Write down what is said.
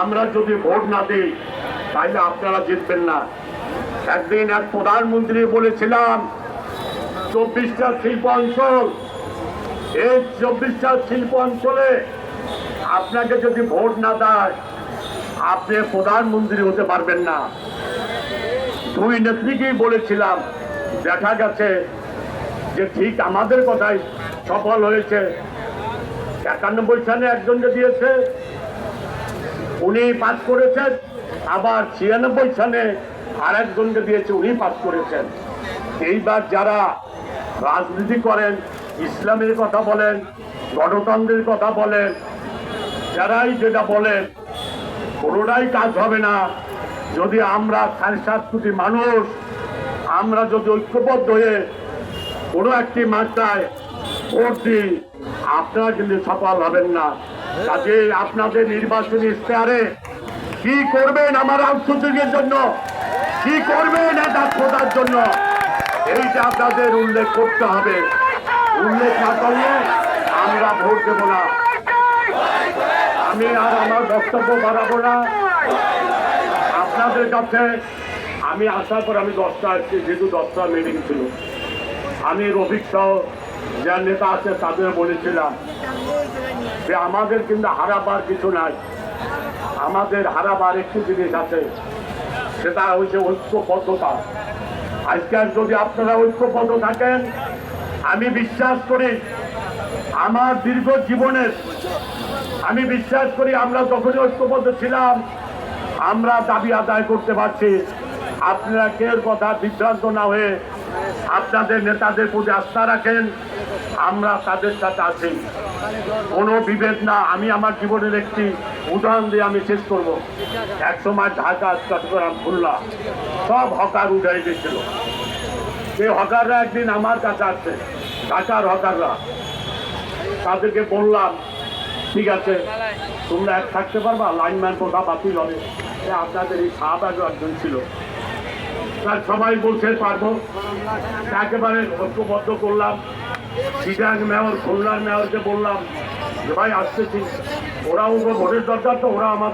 আমরা যদি ভোট না দিই তাহলে আপনারা জিতবেন না। একদিন এক প্রধানমন্ত্রী বলেছিলাম, চব্বিশটা শিল্প অঞ্চল, এই চব্বিশটা শিল্প অঞ্চলে আপনাকে যদি ভোট না দেয়, আপনি প্রধানমন্ত্রী হতে পারবেন না। দুই নেত্রীকেই বলেছিলাম, দেখা গেছে যে ঠিক আমাদের কথাই সফল হয়েছে। একানব্বই সালে একজনকে দিয়েছে উনি পাস করেছেন। আবার ছিয়ানব্বই সালে আর একজনকে দিয়েছে, উনি পাস করেছেন। এইবার যারা রাজনীতি করেন, ইসলামের কথা বলেন, গণতন্ত্রের কথা বলেন, যারাই যেটা বলেন, কোনোটাই কাজ হবে না। যদি আমরা সাড়ে সাত কোটি মানুষ, আমরা যদি ঐক্যবদ্ধ হয়ে কোনো একটি মাত্রায় ভোট দিই, আপনারা কিন্তু সফল হবেন না। কাজে আপনাদের নির্বাচনী ইশতেহারে কি করবেন আমার আউটসোর্সিংয়ের জন্য? কি করবেন এটা খোঁজার জন্য? এইটা আপনাদের উল্লেখ করতে হবে। উল্লেখ না করলে আমরা ভোট দেব না। আমি আর আমার বক্তব্য বাড়াবো না। আপনাদের কাছে আমি আসার পর আমি দশটা আসছি যেহেতু দশটা মিটিং ছিল। আমি রফিক সহ যার নেতা আছে, তাদের বলেছিলাম যে আমাদের কিন্তু হারাবার কিছু নাই। আমাদের হারাবার একটি জিনিস আছে, সেটা হচ্ছে ঐক্যবদ্ধতা। আজকাল যদি আপনারা ঐক্যবদ্ধ থাকেন, আমি বিশ্বাস করি আমার দীর্ঘ জীবনের, আমি বিশ্বাস করি আমরা যখনই ঐক্যবদ্ধ ছিলাম, আমরা দাবি আদায় করতে পারছি। আপনারা কেউ কথা বিভ্রান্ত না হয়ে আপনাদের নেতাদের প্রতি আস্থা রাখেন, আমরা তাদের সাথে আছি। কোনো বিভেদ না, আমি আমার জীবনের একটি উদাহরণ দিয়ে আমি শেষ করব। এক সময় ঢাকা চট্টগ্রাম খুলনা, সব হকার উঠে গেছিল সেই হকাররা একদিন আমার কাছে আসছে, ঢাকার হকাররা। তাদেরকে বললাম, ঠিক আছে, তোমরা এক থাকতে পারবা, লাইনম্যান কোথা বাতিল হবে? আপনাদের এই সাহাবাগ একজন ছিল। তার সবাই বলছে পারব। একেবারে ঐক্যবদ্ধ করলাম। সিডাং মেয়র, খুলনার মেয়রকে বললাম যে, ভাই আসতেছি ওরাও ভোটের দরকার তো, ওরা আমাদের